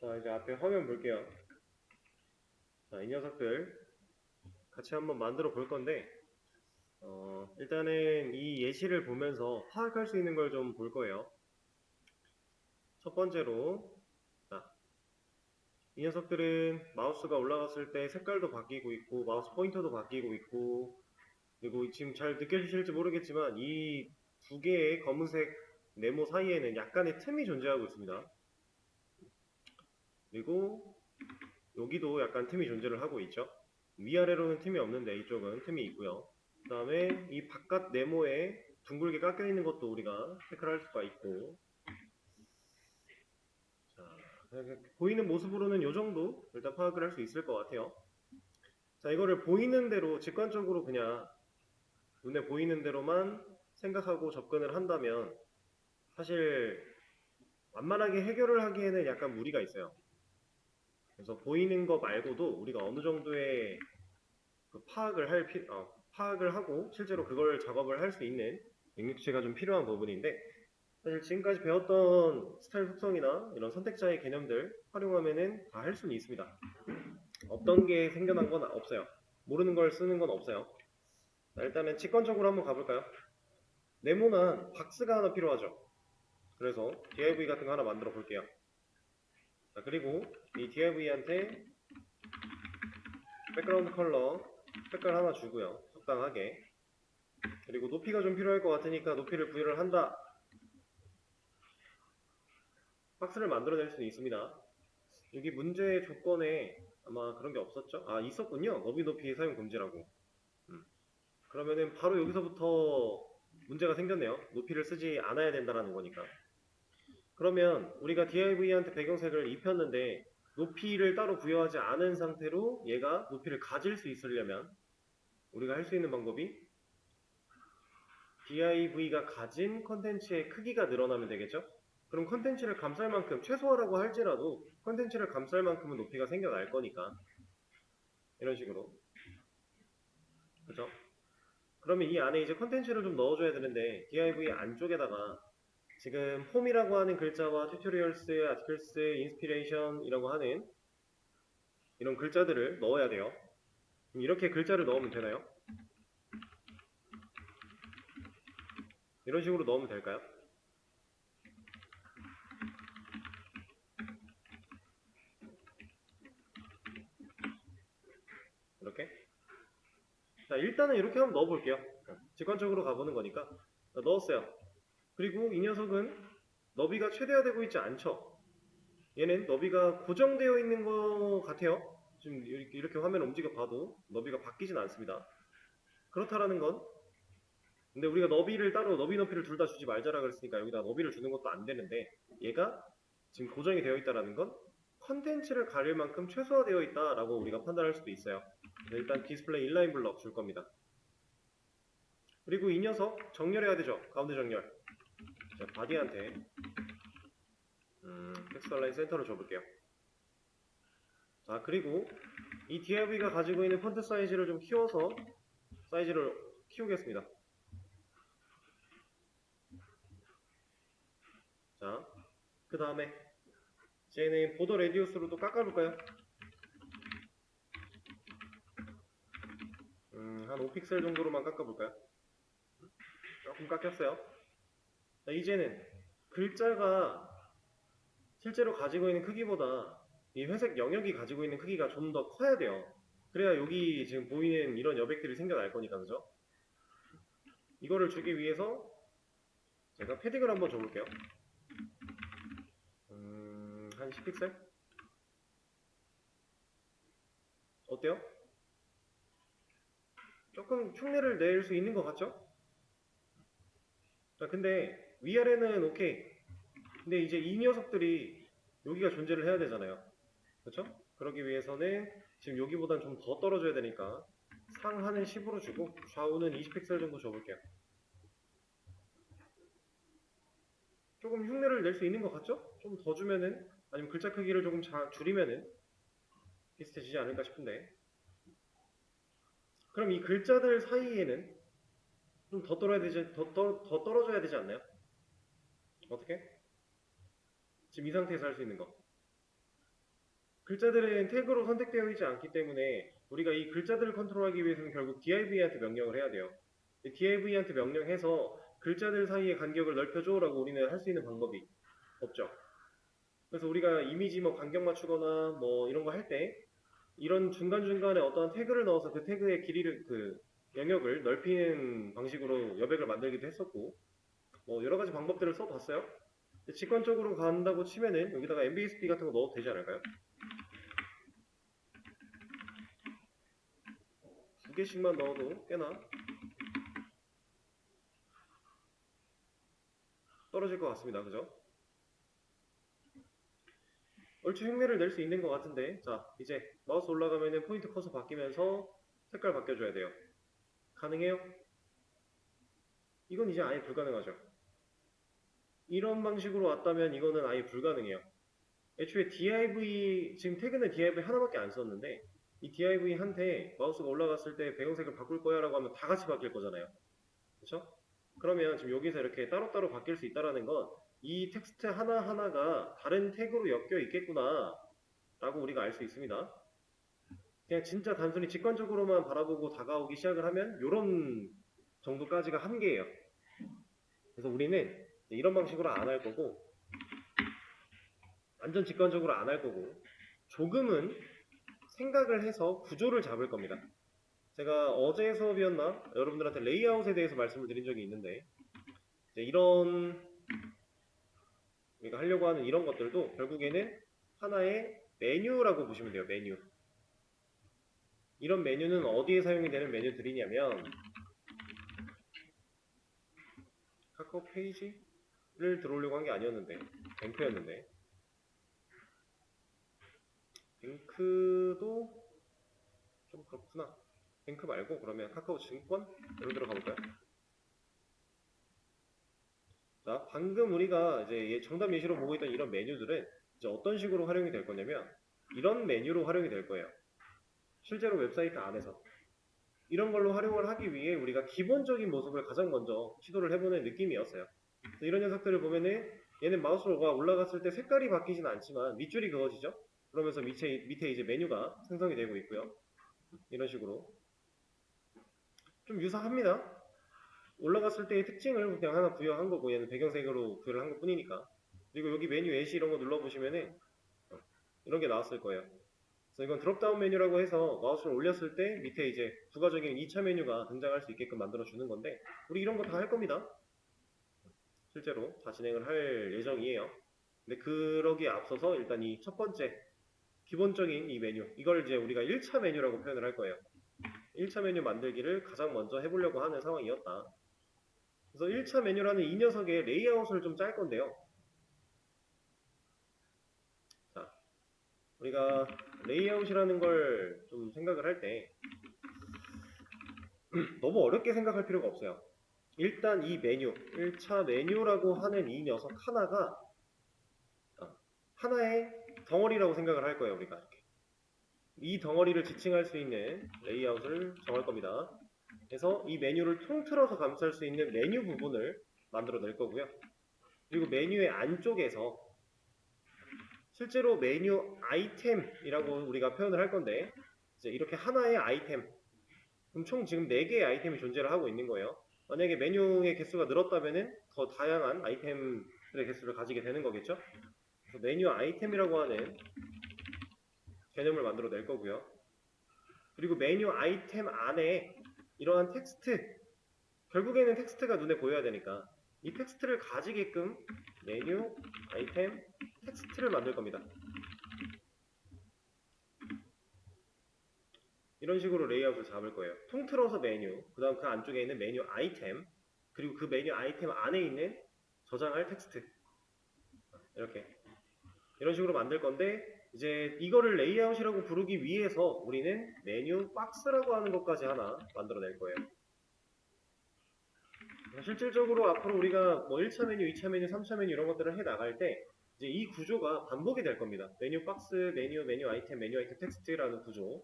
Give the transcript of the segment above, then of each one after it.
자, 이제 앞에 화면 볼게요. 자, 이 녀석들 같이 한번 만들어 볼 건데, 어, 일단은 이 예시를 보면서 파악할 수 있는 걸 좀 볼 거예요. 첫 번째로, 자, 이 녀석들은 마우스가 올라갔을 때 색깔도 바뀌고 있고, 마우스 포인터도 바뀌고 있고, 그리고 지금 잘 느껴지실지 모르겠지만, 이 두 개의 검은색 네모 사이에는 약간의 틈이 존재하고 있습니다. 그리고 여기도 약간 틈이 존재를 하고 있죠. 위아래로는 틈이 없는데 이쪽은 틈이 있고요. 그 다음에 이 바깥 네모에 둥글게 깎여 있는 것도 우리가 체크를 할 수가 있고 자, 보이는 모습으로는 이 정도 일단 파악을 할 수 있을 것 같아요. 자, 이거를 보이는 대로 직관적으로 그냥 눈에 보이는 대로만 생각하고 접근을 한다면 사실 완만하게 해결을 하기에는 약간 무리가 있어요. 그래서 보이는 거 말고도 우리가 어느 정도의 그 파악을 할 피, 어, 파악을 하고 실제로 그걸 작업을 할 수 있는 능력치가 좀 필요한 부분인데 사실 지금까지 배웠던 스타일 속성이나 이런 선택자의 개념들 활용하면은 다 할 수는 있습니다. 없던 게 생겨난 건 없어요. 모르는 걸 쓰는 건 없어요. 자, 일단은 직관적으로 한번 가볼까요? 네모난 박스가 하나 필요하죠. 그래서 div 같은 거 하나 만들어 볼게요. 자, 그리고 이 div한테 백그라운드 컬러 색깔 하나 주고요. 적당하게. 그리고 높이가 좀 필요할 것 같으니까 높이를 부여를 한다. 박스를 만들어낼 수는 있습니다. 여기 문제 조건에 아마 그런 게 없었죠? 아, 있었군요. 너비 높이 사용 금지라고. 음. 그러면은 바로 여기서부터 문제가 생겼네요. 높이를 쓰지 않아야 된다는 거니까. 그러면 우리가 div한테 배경색을 입혔는데 높이를 따로 부여하지 않은 상태로 얘가 높이를 가질 수 있으려면 우리가 할 수 있는 방법이 div가 가진 컨텐츠의 크기가 늘어나면 되겠죠? 그럼 컨텐츠를 감쌀 만큼 최소화라고 할지라도 컨텐츠를 감쌀 만큼은 높이가 생겨날 거니까 이런 식으로 그죠? 그러면 이 안에 이제 컨텐츠를 좀 넣어줘야 되는데 div 안쪽에다가 지금 홈이라고 하는 글자와 튜토리얼스, 아티클스, 인스피레이션이라고 하는 이런 글자들을 넣어야 돼요. 이렇게 글자를 넣으면 되나요? 이런 식으로 넣으면 될까요? 이렇게? 자, 일단은 이렇게 한번 넣어볼게요. 직관적으로 가보는 거니까. 자, 넣었어요. 그리고 이 녀석은 너비가 최대화되고 있지 않죠. 얘는 너비가 고정되어 있는 것 같아요. 지금 이렇게, 화면을 움직여 봐도 너비가 바뀌진 않습니다. 그렇다라는 건 근데 우리가 너비를 따로 너비 높이를 둘 다 주지 말자라 그랬으니까 여기다 너비를 주는 것도 안 되는데 얘가 지금 고정이 되어 있다라는 건 컨텐츠를 가릴 만큼 최소화되어 있다라고 우리가 판단할 수도 있어요. 일단 디스플레이 인라인 블럭 줄 겁니다. 그리고 이 녀석 정렬해야 되죠. 가운데 정렬. 자, 바디한테 음, 텍스트 라인 센터를 줘볼게요. 자, 그리고 이 div가 가지고 있는 폰트 사이즈를 좀 키워서 사이즈를 키우겠습니다. 자, 그 다음에 쟤는 보더 레디우스로도 깎아볼까요? 음, 한 5픽셀 정도로만 깎아볼까요? 조금 깎였어요. 자, 이제는 글자가 실제로 가지고 있는 크기보다 이 회색 영역이 가지고 있는 크기가 좀 더 커야 돼요. 그래야 여기 지금 보이는 이런 여백들이 생겨날 거니까, 그죠? 이거를 주기 위해서 제가 패딩을 한번 줘볼게요. 음, 한 10픽셀? 어때요? 조금 흉내를 낼 수 있는 것 같죠? 자, 근데 위아래는 오케이. 근데 이제 이 녀석들이 여기가 존재를 해야 되잖아요. 그렇죠? 그러기 위해서는 지금 여기보단 좀 더 떨어져야 되니까 상하는 10으로 주고 좌우는 20픽셀 정도 줘볼게요. 조금 흉내를 낼 수 있는 것 같죠? 좀 더 주면은 아니면 글자 크기를 조금 자, 줄이면은 비슷해지지 않을까 싶은데 그럼 이 글자들 사이에는 좀 더 떨어야 되지 더, 더, 더 떨어져야 되지 않나요? 어떻게? 지금 이 상태에서 할 수 있는 거 글자들은 태그로 선택되어 있지 않기 때문에 우리가 이 글자들을 컨트롤하기 위해서는 결국 div한테 명령을 해야 돼요. div한테 명령해서 글자들 사이의 간격을 넓혀줘라고 우리는 할 수 있는 방법이 없죠. 그래서 우리가 이미지 뭐 간격 맞추거나 뭐 이런 거 할 때 이런 중간중간에 어떠한 태그를 넣어서 그 태그의 길이를 그 영역을 넓히는 방식으로 여백을 만들기도 했었고 뭐 여러 가지 방법들을 써봤어요. 직관적으로 간다고 치면은 여기다가 MBSP 같은 거 넣어도 되지 않을까요? 두 개씩만 넣어도 꽤나 떨어질 것 같습니다. 그죠? 얼추 흉내를 낼 수 있는 것 같은데 자 이제 마우스 올라가면은 포인트 커서 바뀌면서 색깔 바뀌어줘야 돼요. 가능해요? 이건 이제 아예 불가능하죠. 이런 방식으로 왔다면 이거는 아예 불가능해요. 애초에 div 지금 태그는 div 하나밖에 안 썼는데 이 div 한테 마우스가 올라갔을 때 배경색을 바꿀 거야 라고 하면 다 같이 바뀔 거잖아요. 그렇죠? 그러면 지금 여기서 이렇게 따로따로 바뀔 수 있다라는 건 이 텍스트 하나하나가 다른 태그로 엮여 있겠구나 라고 우리가 알 수 있습니다. 그냥 진짜 단순히 직관적으로만 바라보고 다가오기 시작을 하면 이런 정도까지가 한계예요. 그래서 우리는 이런 방식으로 안 할 거고 완전 직관적으로 안 할 거고 조금은 생각을 해서 구조를 잡을 겁니다. 제가 어제 수업이었나 여러분들한테 레이아웃에 대해서 말씀을 드린 적이 있는데 이런 우리가 하려고 하는 이런 것들도 결국에는 하나의 메뉴라고 보시면 돼요. 메뉴. 이런 메뉴는 어디에 사용이 되는 메뉴들이냐면 카카오 페이지 를 들어오려고 한 게 아니었는데. 뱅크였는데. 뱅크도 좀 그렇구나. 뱅크 말고 그러면 카카오 증권 여기 들어가 볼까요? 자 방금 우리가 이제 예- 정답 예시로 보고 있던 이런 메뉴들은 이제 어떤 식으로 활용이 될 거냐면 이런 메뉴로 활용이 될 거예요. 실제로 웹사이트 안에서. 이런 걸로 활용을 하기 위해 우리가 기본적인 모습을 가장 먼저 시도를 해보는 느낌이었어요. 그래서 이런 녀석들을 보면은 얘는 마우스가 올라갔을 때 색깔이 바뀌진 않지만 밑줄이 그어지죠? 그러면서 밑에, 밑에 이제 메뉴가 생성이 되고 있고요. 이런 식으로. 좀 유사합니다. 올라갔을 때의 특징을 그냥 하나 부여한 거고 얘는 배경색으로 구현을 한것 뿐이니까. 그리고 여기 메뉴 애시 이런 거 눌러보시면은 이런 게 나왔을 거예요. 그래서 이건 드롭다운 메뉴라고 해서 마우스를 올렸을 때 밑에 이제 부가적인 2차 메뉴가 등장할 수 있게끔 만들어 주는 건데 우리 이런 거 다 할 겁니다. 실제로 다 진행을 할 예정이에요. 근데 그러기에 앞서서 일단 이 첫 번째 기본적인 이 메뉴 이걸 이제 우리가 1차 메뉴라고 표현을 할 거예요. 1차 메뉴 만들기를 가장 먼저 해보려고 하는 상황이었다. 그래서 1차 메뉴라는 이 녀석의 레이아웃을 좀 짤 건데요. 자, 우리가 레이아웃이라는 걸 좀 생각을 할 때 너무 어렵게 생각할 필요가 없어요. 일단 이 메뉴, 1차 메뉴라고 하는 이 녀석 하나가 어, 하나의 덩어리라고 생각을 할 거예요, 우리가 이렇게. 이 덩어리를 지칭할 수 있는 레이아웃을 정할 겁니다. 그래서 이 메뉴를 통틀어서 감쌀 수 있는 메뉴 부분을 만들어 낼 거고요. 그리고 메뉴의 안쪽에서 실제로 메뉴 아이템이라고 우리가 표현을 할 건데 이제 이렇게 하나의 아이템 그럼 총 지금 4개의 아이템이 존재를 하고 있는 거예요. 만약에 메뉴의 개수가 늘었다면은 더 다양한 아이템들의 개수를 가지게 되는 거겠죠. 그래서 메뉴 아이템이라고 하는 개념을 만들어 낼 거고요. 그리고 메뉴 아이템 안에 이러한 텍스트 결국에는 텍스트가 눈에 보여야 되니까 이 텍스트를 가지게끔 메뉴 아이템 텍스트를 만들 겁니다. 이런 식으로 레이아웃을 잡을 거예요. 통틀어서 메뉴, 그 다음 그 안쪽에 있는 메뉴 아이템, 그리고 그 메뉴 아이템 안에 있는 저장할 텍스트. 이렇게. 이런 식으로 만들 건데, 이제 이거를 레이아웃이라고 부르기 위해서 우리는 메뉴 박스라고 하는 것까지 하나 만들어낼 거예요. 실질적으로 앞으로 우리가 뭐 1차 메뉴, 2차 메뉴, 3차 메뉴 이런 것들을 해 나갈 때 이제 이 구조가 반복이 될 겁니다. 메뉴 박스, 메뉴, 메뉴 아이템, 메뉴 아이템 텍스트라는 구조.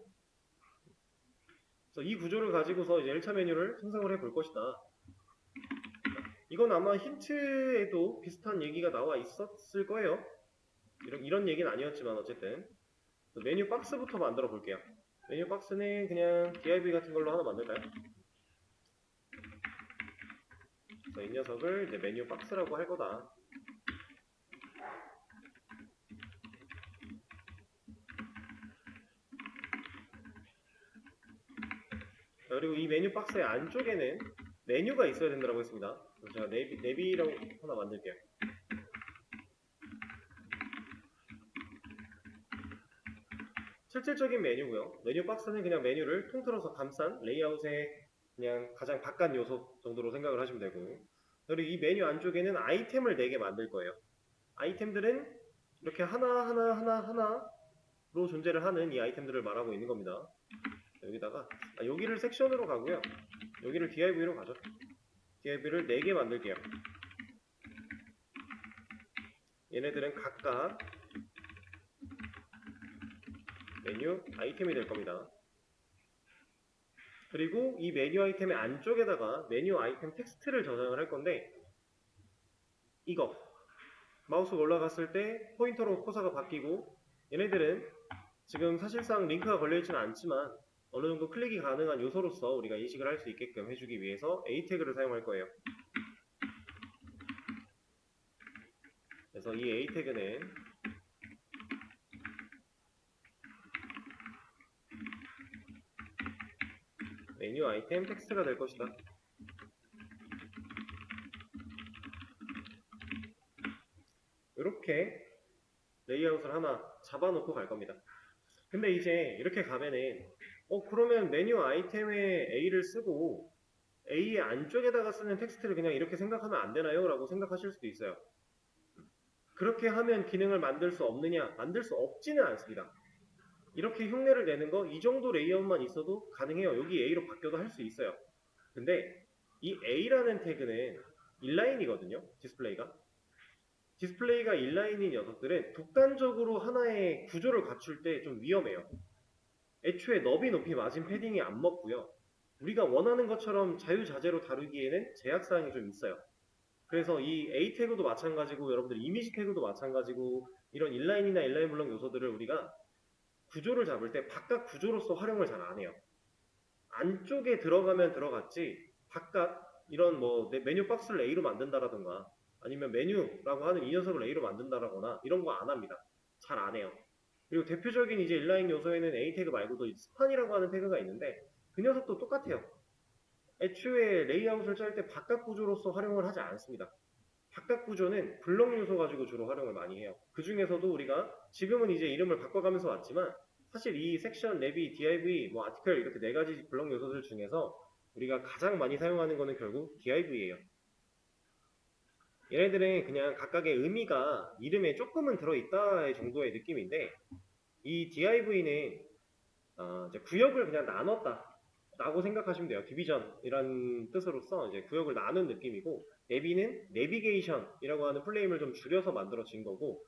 그래서 이 구조를 가지고서 이제 1차 메뉴를 생성을 해 볼 것이다. 이건 아마 힌트에도 비슷한 얘기가 나와 있었을 거예요. 이런, 이런 얘기는 아니었지만 어쨌든 메뉴 박스부터 만들어 볼게요. 메뉴 박스는 그냥 div 같은 걸로 하나 만들까요? 자, 이 녀석을 이제 메뉴 박스라고 할 거다. 자, 그리고 이 메뉴 박스의 안쪽에는 메뉴가 있어야 된다고 했습니다. 제가 네비, 네비라고 하나 만들게요. 실질적인 메뉴고요. 메뉴 박스는 그냥 메뉴를 통틀어서 감싼 레이아웃의 그냥 가장 바깥 요소 정도로 생각을 하시면 되고 그리고 이 메뉴 안쪽에는 아이템을 4개 만들 거예요. 아이템들은 이렇게 하나 하나 하나 하나로 존재를 하는 이 아이템들을 말하고 있는 겁니다. 자, 여기다가 아, 여기를 섹션으로 가고요. 여기를 div로 가죠. div를 4개 만들게요. 얘네들은 각각 메뉴 아이템이 될 겁니다. 그리고 이 메뉴 아이템의 안쪽에다가 메뉴 아이템 텍스트를 저장을 할 건데 이거 마우스가 올라갔을 때 포인터로 코사가 바뀌고 얘네들은 지금 사실상 링크가 걸려있지는 않지만 어느 정도 클릭이 가능한 요소로서 우리가 인식을 할 수 있게끔 해주기 위해서 A 태그를 사용할 거예요. 그래서 이 A 태그는 메뉴 아이템 텍스트가 될 것이다. 이렇게 레이아웃을 하나 잡아놓고 갈 겁니다. 근데 이제 이렇게 가면은 어 그러면 메뉴 아이템에 A를 쓰고 A의 안쪽에다가 쓰는 텍스트를 그냥 이렇게 생각하면 안 되나요? 라고 생각하실 수도 있어요. 그렇게 하면 기능을 만들 수 없느냐? 만들 수 없지는 않습니다. 이렇게 흉내를 내는 거 이 정도 레이아웃만 있어도 가능해요. 여기 A로 바뀌어도 할 수 있어요. 근데 이 A라는 태그는 인라인이거든요. 디스플레이가. 디스플레이가 인라인인 녀석들은 독단적으로 하나의 구조를 갖출 때 좀 위험해요. 애초에 너비 높이 마진 패딩이 안 먹고요. 우리가 원하는 것처럼 자유자재로 다루기에는 제약사항이 좀 있어요. 그래서 이 A 태그도 마찬가지고 여러분들 이미지 태그도 마찬가지고 이런 인라인이나 인라인 블록 요소들을 우리가 구조를 잡을 때 바깥 구조로서 활용을 잘 안 해요. 안쪽에 들어가면 들어갔지 바깥 이런 뭐내 메뉴 박스를 A로 만든다라던가 아니면 메뉴라고 하는 이 녀석을 A로 만든다라거나 이런 거 안 합니다. 잘 안 해요. 그리고 대표적인 이제 인라인 요소에는 A 태그 말고도 스판이라고 하는 태그가 있는데 그 녀석도 똑같아요. 애초에 레이아웃을 짤 때 바깥 구조로서 활용을 하지 않습니다. 바깥 구조는 블록 요소 가지고 주로 활용을 많이 해요. 그 중에서도 우리가 지금은 이제 이름을 바꿔가면서 왔지만 사실 이 섹션, 내비, div, 뭐 아티클 이렇게 네 가지 블록 요소들 중에서 우리가 가장 많이 사용하는 거는 결국 div예요. 얘네들은 그냥 각각의 의미가 이름에 조금은 들어있다 정도의 느낌인데 이 div는 어, 이제 구역을 그냥 나눴다 라고 생각하시면 돼요. 디비전이라는 뜻으로서 이제 구역을 나눈 느낌이고 내비는 내비게이션이라고 하는 플레임을 좀 줄여서 만들어진 거고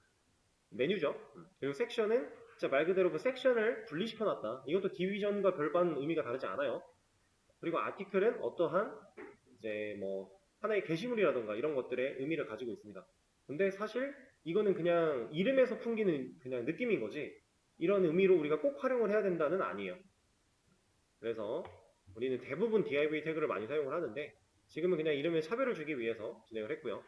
메뉴죠. 음. 그리고 섹션은 진짜 말 그대로 그 섹션을 분리시켜 놨다. 이것도 디비전과 별반 의미가 다르지 않아요. 그리고 아티클은 어떠한 이제 뭐 하나의 게시물이라던가 이런 것들의 의미를 가지고 있습니다. 근데 사실 이거는 그냥 이름에서 풍기는 그냥 느낌인 거지 이런 의미로 우리가 꼭 활용을 해야 된다는 아니에요. 그래서 우리는 대부분 div 태그를 많이 사용을 하는데 지금은 그냥 이름에 차별을 주기 위해서 진행을 했고요.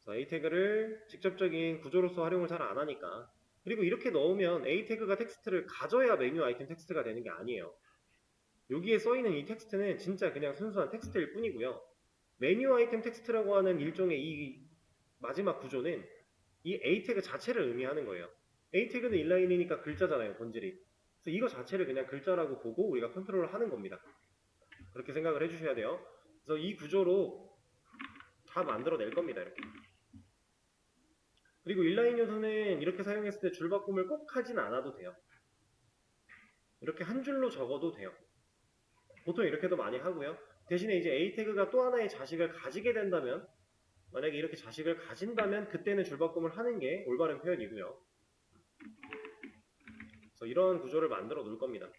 자, A 태그를 직접적인 구조로서 활용을 잘 안 하니까 그리고 이렇게 넣으면 A 태그가 텍스트를 가져야 메뉴 아이템 텍스트가 되는 게 아니에요. 여기에 써있는 이 텍스트는 진짜 그냥 순수한 텍스트일 뿐이고요. 메뉴 아이템 텍스트라고 하는 일종의 이 마지막 구조는 이 A 태그 자체를 의미하는 거예요. A 태그는 인라인이니까 글자잖아요, 본질이. 그래서 이거 자체를 그냥 글자라고 보고 우리가 컨트롤을 하는 겁니다. 그렇게 생각을 해주셔야 돼요. 그래서 이 구조로 다 만들어낼 겁니다. 이렇게. 그리고 인라인 요소는 이렇게 사용했을 때 줄 바꿈을 꼭 하진 않아도 돼요. 이렇게 한 줄로 적어도 돼요. 보통 이렇게도 많이 하고요. 대신에 이제 A 태그가 또 하나의 자식을 가지게 된다면 만약에 이렇게 자식을 가진다면 그때는 줄바꿈을 하는 게 올바른 표현이고요. 그래서 이런 구조를 만들어 놓을 겁니다.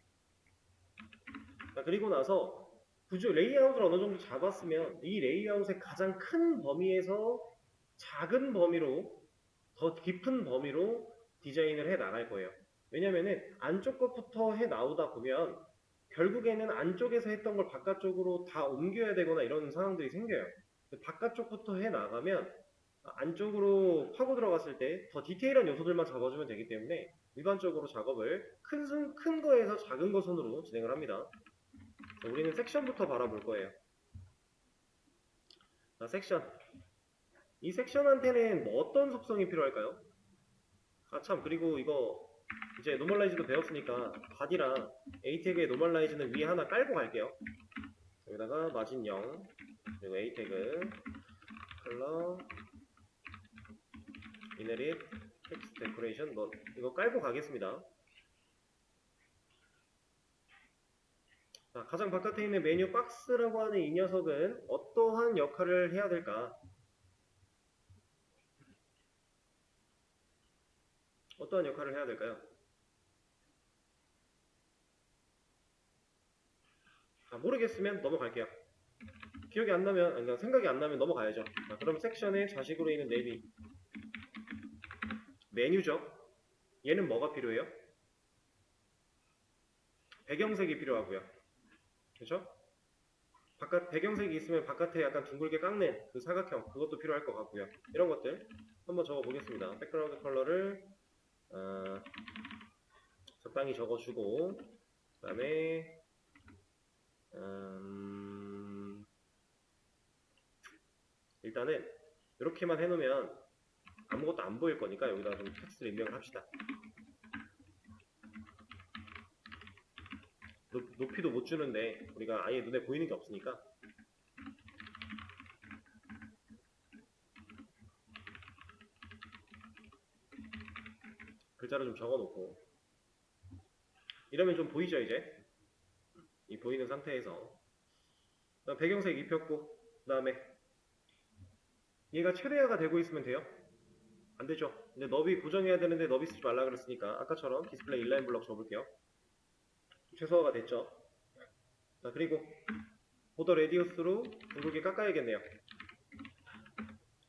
자, 그리고 나서 구조 레이아웃을 어느 정도 잡았으면 이 레이아웃의 가장 큰 범위에서 작은 범위로 더 깊은 범위로 디자인을 해 나갈 거예요. 왜냐면은 안쪽 것부터 해 나오다 보면 결국에는 안쪽에서 했던 걸 바깥쪽으로 다 옮겨야 되거나 이런 상황들이 생겨요. 바깥쪽부터 해 나가면 안쪽으로 파고 들어갔을 때 더 디테일한 요소들만 잡아주면 되기 때문에 일반적으로 작업을 큰, 순- 큰 거에서 작은 거 선으로 진행을 합니다. 자, 우리는 섹션부터 바라볼 거예요. 자, 섹션. 이 섹션한테는 뭐 어떤 속성이 필요할까요? 아, 참, 그리고 이거 이제 노멀라이즈도 배웠으니까 바디랑 A 태그의 노멀라이즈는 위에 하나 깔고 갈게요. 여기다가 마진 0, 그리고 A 태그, 컬러, 이네릿, 텍스트 데코레이션, 뭐 이거 깔고 가겠습니다. 자, 가장 바깥에 있는 메뉴 박스라고 하는 이 녀석은 어떠한 역할을 해야 될까? 어떠한 역할을 해야 될까요? 자, 모르겠으면 넘어갈게요. 기억이 안 나면, 아니, 그러니까 생각이 안 나면 넘어가야죠. 자, 그럼 섹션의 자식으로 있는 네비. 메뉴죠. 얘는 뭐가 필요해요? 배경색이 필요하고요. 그죠? 바깥 배경색이 있으면 바깥에 약간 둥글게 깎는 그 사각형 그것도 필요할 것 같고요. 이런 것들 한번 적어 보겠습니다. 백그라운드 컬러를 어, 적당히 적어주고 그 다음에 음, 일단은 이렇게만 해놓으면 아무것도 안 보일 거니까 여기다 좀 텍스트를 입력을 합시다. 높, 높이도 못 주는데 우리가 아예 눈에 보이는 게 없으니까 글자를 좀 적어놓고 이러면 좀 보이죠 이제 이 보이는 상태에서 배경색 입혔고 그 다음에 얘가 최대화가 되고 있으면 돼요 안 되죠 근데 너비 고정해야 되는데 너비 쓰지 말라 그랬으니까 아까처럼 디스플레이 인라인 블럭 줘볼게요 최소화가 됐죠. 자, 그리고 보더 레디우스로 둥글게 깎아야겠네요.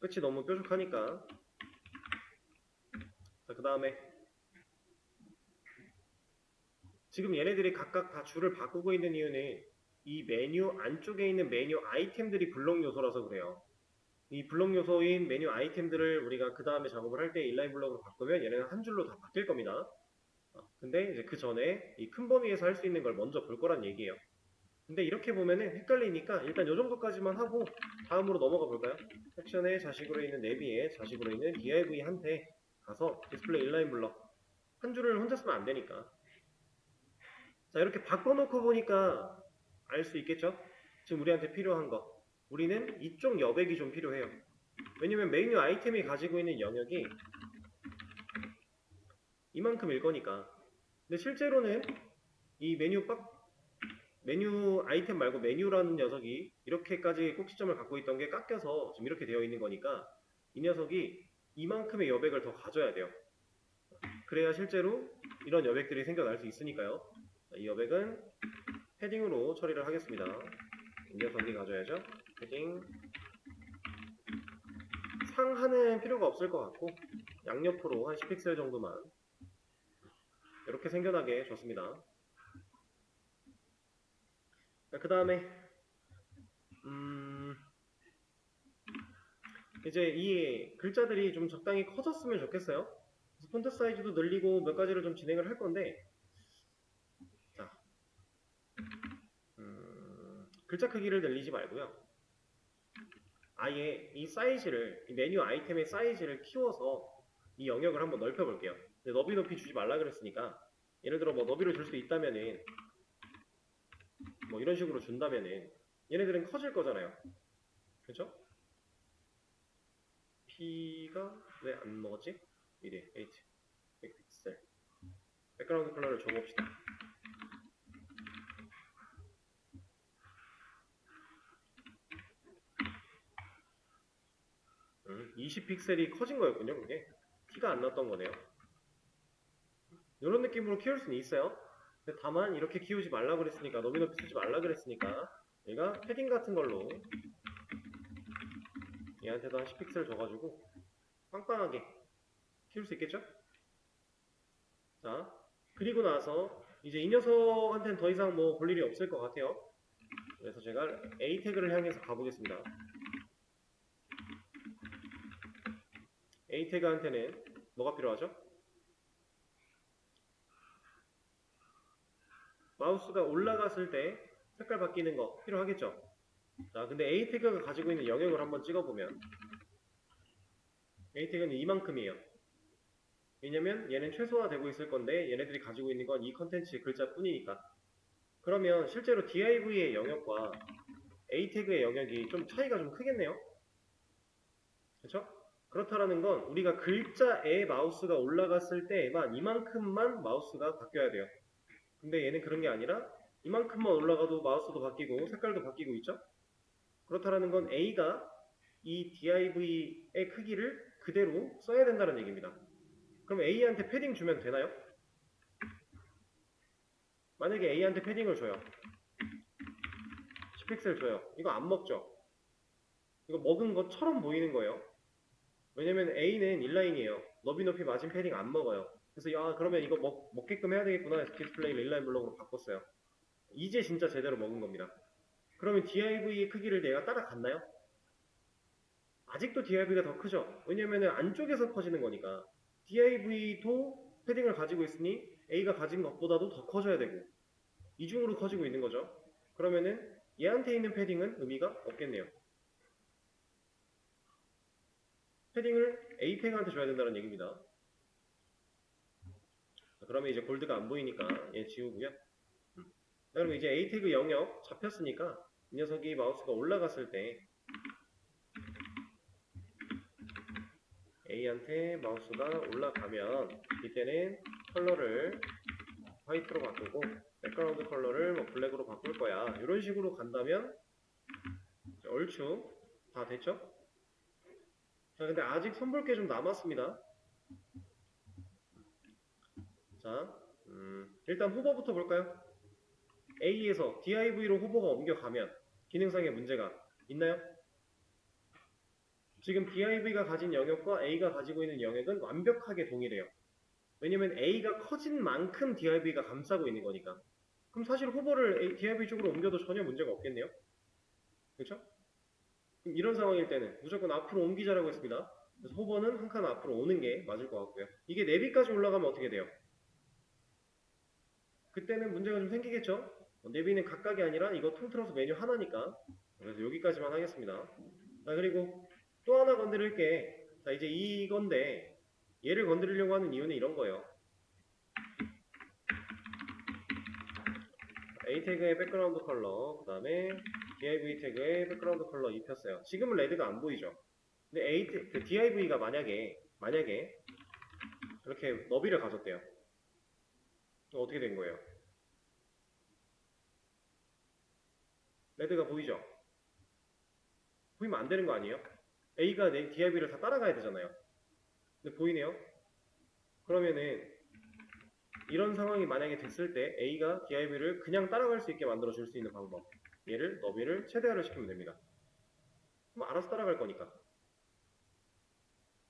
끝이 너무 뾰족하니까. 자, 그 다음에 지금 얘네들이 각각 다 줄을 바꾸고 있는 이유는 이 메뉴 안쪽에 있는 메뉴 아이템들이 블록 요소라서 그래요. 이 블록 요소인 메뉴 아이템들을 우리가 그 다음에 작업을 할 때 인라인 블록으로 바꾸면 얘네는 한 줄로 다 바뀔 겁니다. 어, 근데 이제 그 전에 이 큰 범위에서 할 수 있는 걸 먼저 볼 거란 얘기예요. 근데 이렇게 보면은 헷갈리니까 일단 이 정도까지만 하고 다음으로 넘어가 볼까요? 섹션의 자식으로 있는 내비에 자식으로 있는 DIV한테 가서 디스플레이 인라인 블럭 한 줄을 혼자 쓰면 안 되니까 자 이렇게 바꿔놓고 보니까 알 수 있겠죠? 지금 우리한테 필요한 거 우리는 이쪽 여백이 좀 필요해요. 왜냐면 메뉴 아이템이 가지고 있는 영역이 이만큼일 거니까. 근데 실제로는 이 메뉴 박 메뉴 아이템 말고 메뉴라는 녀석이 이렇게까지 꼭지점을 갖고 있던 게 깎여서 지금 이렇게 되어 있는 거니까 이 녀석이 이만큼의 여백을 더 가져야 돼요. 그래야 실제로 이런 여백들이 생겨날 수 있으니까요. 자, 이 여백은 패딩으로 처리를 하겠습니다. 이 녀석이 가져야죠. 패딩 상하는 필요가 없을 것 같고 양옆으로 한 10픽셀 정도만 이렇게 생겨나게 줬습니다. 그 다음에 음 이제 이 글자들이 좀 적당히 커졌으면 좋겠어요. 그래서 폰트 사이즈도 늘리고 몇 가지를 좀 진행을 할 건데 자 음, 글자 크기를 늘리지 말고요. 아예 이 사이즈를 이 메뉴 아이템의 사이즈를 키워서 이 영역을 한번 넓혀 볼게요. 근데 너비 높이 주지 말라 그랬으니까 예를 들어 뭐 너비를 줄 수 있다면은 뭐 이런 식으로 준다면은 얘네들은 커질 거잖아요. 그죠? P가 왜 안 먹었지? 미리 8 100픽셀 백그라운드 컬러를 줘봅시다. 음, 20픽셀이 커진 거였군요, 그게. 티가 안 났던 거네요. 이런 느낌으로 키울 수는 있어요. 다만 이렇게 키우지 말라 그랬으니까 너비 높이 쓰지 말라 그랬으니까 얘가 패딩 같은 걸로 얘한테도 한 10픽셀 줘가지고 빵빵하게 키울 수 있겠죠? 자, 그리고 나서 이제 이 녀석한테는 더 이상 뭐 볼 일이 없을 것 같아요. 그래서 제가 A 태그를 향해서 가보겠습니다. A 태그한테는 뭐가 필요하죠? 마우스가 올라갔을 때 색깔 바뀌는 거 필요하겠죠? 자, 근데 A 태그가 가지고 있는 영역을 한번 찍어보면 A 태그는 이만큼이에요. 왜냐면 얘는 최소화되고 있을 건데 얘네들이 가지고 있는 건 이 컨텐츠 글자뿐이니까. 그러면 실제로 div의 영역과 A 태그의 영역이 좀 차이가 좀 크겠네요. 그렇죠? 그렇다라는 건 우리가 글자에 마우스가 올라갔을 때만 이만큼만 마우스가 바뀌어야 돼요. 근데 얘는 그런 게 아니라 이만큼만 올라가도 마우스도 바뀌고 색깔도 바뀌고 있죠? 그렇다라는 건 A가 이 div의 크기를 그대로 써야 된다는 얘기입니다. 그럼 A한테 패딩 주면 되나요? 만약에 A한테 패딩을 줘요. 10픽셀 줘요. 이거 안 먹죠? 이거 먹은 것처럼 보이는 거예요. 왜냐면 A는 인라인이에요. 너비 높이 마진 패딩 안 먹어요. 그래서 야 그러면 이거 먹, 먹게끔 해야 되겠구나 해서 디스플레이를 인라인 블록으로 바꿨어요. 이제 진짜 제대로 먹은 겁니다. 그러면 DIV의 크기를 내가 따라갔나요? 아직도 DIV가 더 크죠? 왜냐면은 안쪽에서 커지는 거니까. DIV도 패딩을 가지고 있으니 A가 가진 것보다도 더 커져야 되고 이중으로 커지고 있는 거죠. 그러면은 얘한테 있는 패딩은 의미가 없겠네요. 패딩을 태그한테 줘야 된다는 얘기입니다. 자, 그러면 이제 골드가 안 보이니까 얘 지우고요. 음. 자, 그러면 이제 A 태그 영역 잡혔으니까 이 녀석이 마우스가 올라갔을 때 A한테 마우스가 올라가면 이때는 컬러를 화이트로 바꾸고 백그라운드 컬러를 뭐 블랙으로 바꿀 거야 이런 식으로 간다면 얼추 다 됐죠? 자 근데 아직 손볼 게 좀 남았습니다 자 음, 일단 후보부터 볼까요? A에서 DIV로 후보가 옮겨가면 기능상의 문제가 있나요? 지금 DIV가 가진 영역과 A가 가지고 있는 영역은 완벽하게 동일해요. 왜냐면 A가 커진 만큼 DIV가 감싸고 있는 거니까. 그럼 사실 후보를 DIV 쪽으로 옮겨도 전혀 문제가 없겠네요. 그렇죠? 이런 상황일 때는 무조건 앞으로 옮기자라고 했습니다. 그래서 후보는 한 칸 앞으로 오는 게 맞을 것 같고요. 이게 4비까지 올라가면 어떻게 돼요? 그때는 문제가 좀 생기겠죠? 어, 내비는 각각이 아니라 이거 통틀어서 메뉴 하나니까 그래서 여기까지만 하겠습니다. 자 그리고 또 하나 건드릴 게. 자, 이제 이건데, 얘를 건드리려고 하는 이유는 이런 거예요. A 태그의 백그라운드 컬러, 그 다음에 div 태그의 백그라운드 컬러 입혔어요. 지금은 레드가 안 보이죠? 근데 A 태, 그 div가 만약에, 만약에, 이렇게 너비를 가졌대요. 어떻게 된 거예요? 레드가 보이죠? 보이면 안 되는 거 아니에요? A가 내 DIV를 다 따라가야 되잖아요. 근데 보이네요? 그러면은 이런 상황이 만약에 됐을 때 A가 DIV를 그냥 따라갈 수 있게 만들어 줄 수 있는 방법. 얘를 너비를 최대화를 시키면 됩니다. 그럼 알아서 따라갈 거니까.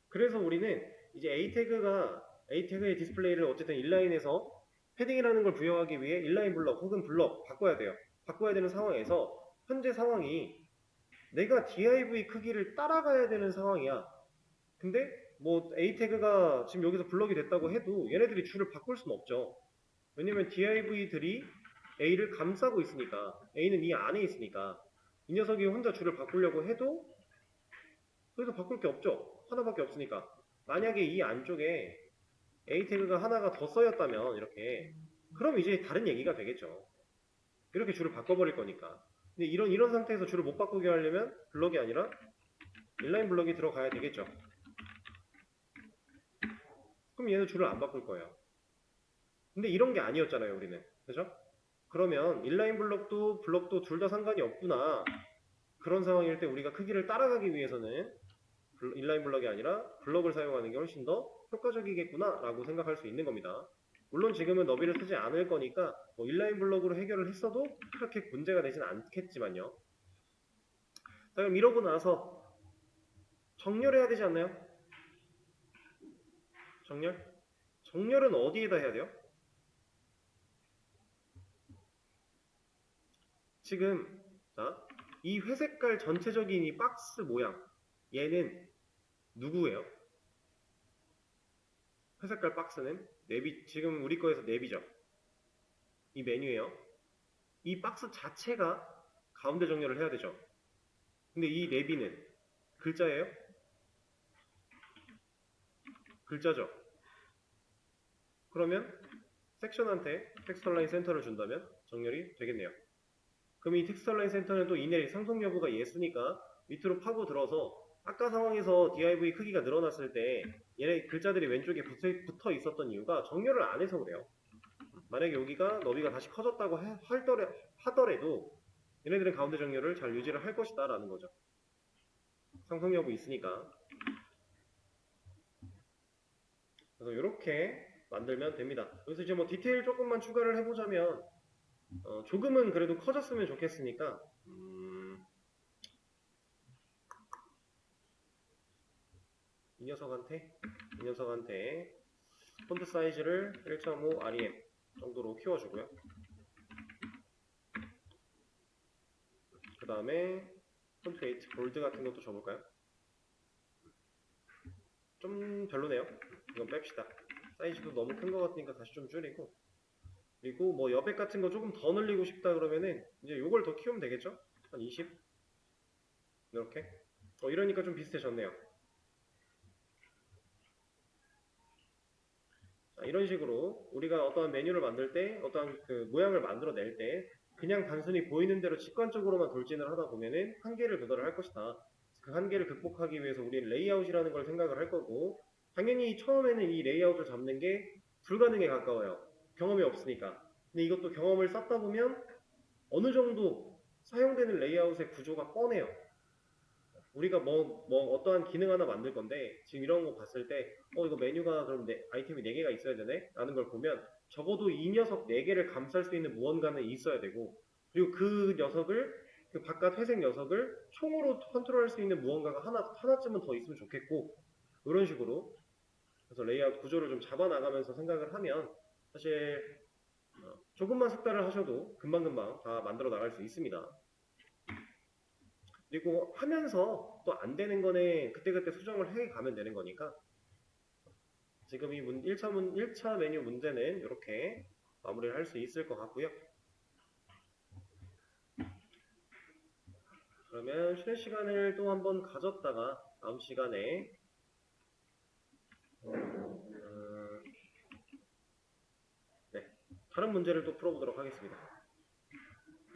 그래서 우리는 이제 A 태그가 A 태그의 디스플레이를 어쨌든 인라인에서 패딩이라는 걸 부여하기 위해 인라인 블럭 혹은 블럭 바꿔야 돼요. 바꿔야 되는 상황에서 현재 상황이 내가 div 크기를 따라가야 되는 상황이야. 근데 뭐 a 태그가 지금 여기서 블럭이 됐다고 해도 얘네들이 줄을 바꿀 수는 없죠. 왜냐면 div들이 a를 감싸고 있으니까 a는 이 안에 있으니까 이 녀석이 혼자 줄을 바꾸려고 해도 그래도 바꿀 게 없죠. 하나밖에 없으니까. 만약에 이 안쪽에 a 태그가 하나가 더 써였다면 이렇게 그럼 이제 다른 얘기가 되겠죠. 이렇게 줄을 바꿔버릴 거니까. 근데 이런 이런 상태에서 줄을 못 바꾸게 하려면 블럭이 아니라 인라인 블럭이 들어가야 되겠죠. 그럼 얘는 줄을 안 바꿀 거예요. 근데 이런 게 아니었잖아요, 우리는. 그죠? 그러면 인라인 블럭도 블럭도 둘 다 상관이 없구나. 그런 상황일 때 우리가 크기를 따라가기 위해서는 블- 인라인 블럭이 아니라 블럭을 사용하는 게 훨씬 더 효과적이겠구나 라고 생각할 수 있는 겁니다. 물론 지금은 너비를 쓰지 않을 거니까 뭐 인라인 블럭으로 해결을 했어도 그렇게 문제가 되진 않겠지만요. 자, 그럼 이러고 나서 정렬해야 되지 않나요? 정렬? 정렬은 어디에다 해야 돼요? 지금 자, 이 회색깔 전체적인 이 박스 모양 얘는 누구예요? 회색깔 박스는 내비 지금 우리 거에서 내비죠. 이 메뉴예요. 이 박스 자체가 가운데 정렬을 해야 되죠. 근데 이 내비는 글자예요? 글자죠. 그러면 섹션한테 텍스트 라인 센터를 준다면 정렬이 되겠네요. 그럼 이 텍스트 라인 센터는 또 이내리 상속 여부가 예수니까 밑으로 파고 들어서 아까 상황에서 div 크기가 늘어났을 때 얘네 글자들이 왼쪽에 붙어, 있었던 이유가 정렬을 안 해서 그래요. 만약에 여기가 너비가 다시 커졌다고 하- 할더래, 하더라도 얘네들은 가운데 정렬을 잘 유지를 할 것이다 라는 거죠. 상속 여부 있으니까. 그래서 이렇게 만들면 됩니다. 여기서 이제 뭐 디테일 조금만 추가를 해보자면 어, 조금은 그래도 커졌으면 좋겠으니까 음, 이 녀석한테 이 녀석한테 폰트 사이즈를 1.5 REM 정도로 키워주고요. 그 다음에 폰트 웨이트 볼드 같은 것도 줘볼까요? 좀 별로네요. 이건 뺍시다. 사이즈도 너무 큰 것 같으니까 다시 좀 줄이고 그리고 뭐 여백 같은 거 조금 더 늘리고 싶다 그러면은 이제 요걸 더 키우면 되겠죠? 한 20? 이렇게 어 이러니까 좀 비슷해졌네요 자, 이런 식으로 우리가 어떠한 메뉴를 만들 때 어떠한 그 모양을 만들어낼 때 그냥 단순히 보이는 대로 직관적으로만 돌진을 하다 보면은 한계를 도달을 할 것이다 그 한계를 극복하기 위해서 우리는 레이아웃이라는 걸 생각을 할 거고 당연히 처음에는 이 레이아웃을 잡는 게 불가능에 가까워요 경험이 없으니까. 근데 이것도 경험을 쌓다 보면 어느 정도 사용되는 레이아웃의 구조가 뻔해요. 우리가 뭐, 뭐 어떠한 기능 하나 만들 건데 지금 이런 거 봤을 때 어 이거 메뉴가 그럼 네- 아이템이 4개가 있어야 되네? 라는 걸 보면 적어도 이 녀석 4개를 감쌀 수 있는 무언가는 있어야 되고 그리고 그 녀석을 그 바깥 회색 녀석을 총으로 컨트롤할 수 있는 무언가가 하나, 하나쯤은 더 있으면 좋겠고 이런 식으로 그래서 레이아웃 구조를 좀 잡아 나가면서 생각을 하면 사실 어, 조금만 숙달을 하셔도 금방금방 다 만들어 나갈 수 있습니다. 그리고 하면서 또 안 되는 거는 그때그때 수정을 해 가면 되는 거니까 지금 이 문, 1차, 문, 1차 메뉴 문제는 이렇게 마무리를 할 수 있을 것 같고요. 그러면 쉬는 시간을 또 한번 가졌다가 다음 시간에 음, 다른 문제를 또 풀어보도록 하겠습니다.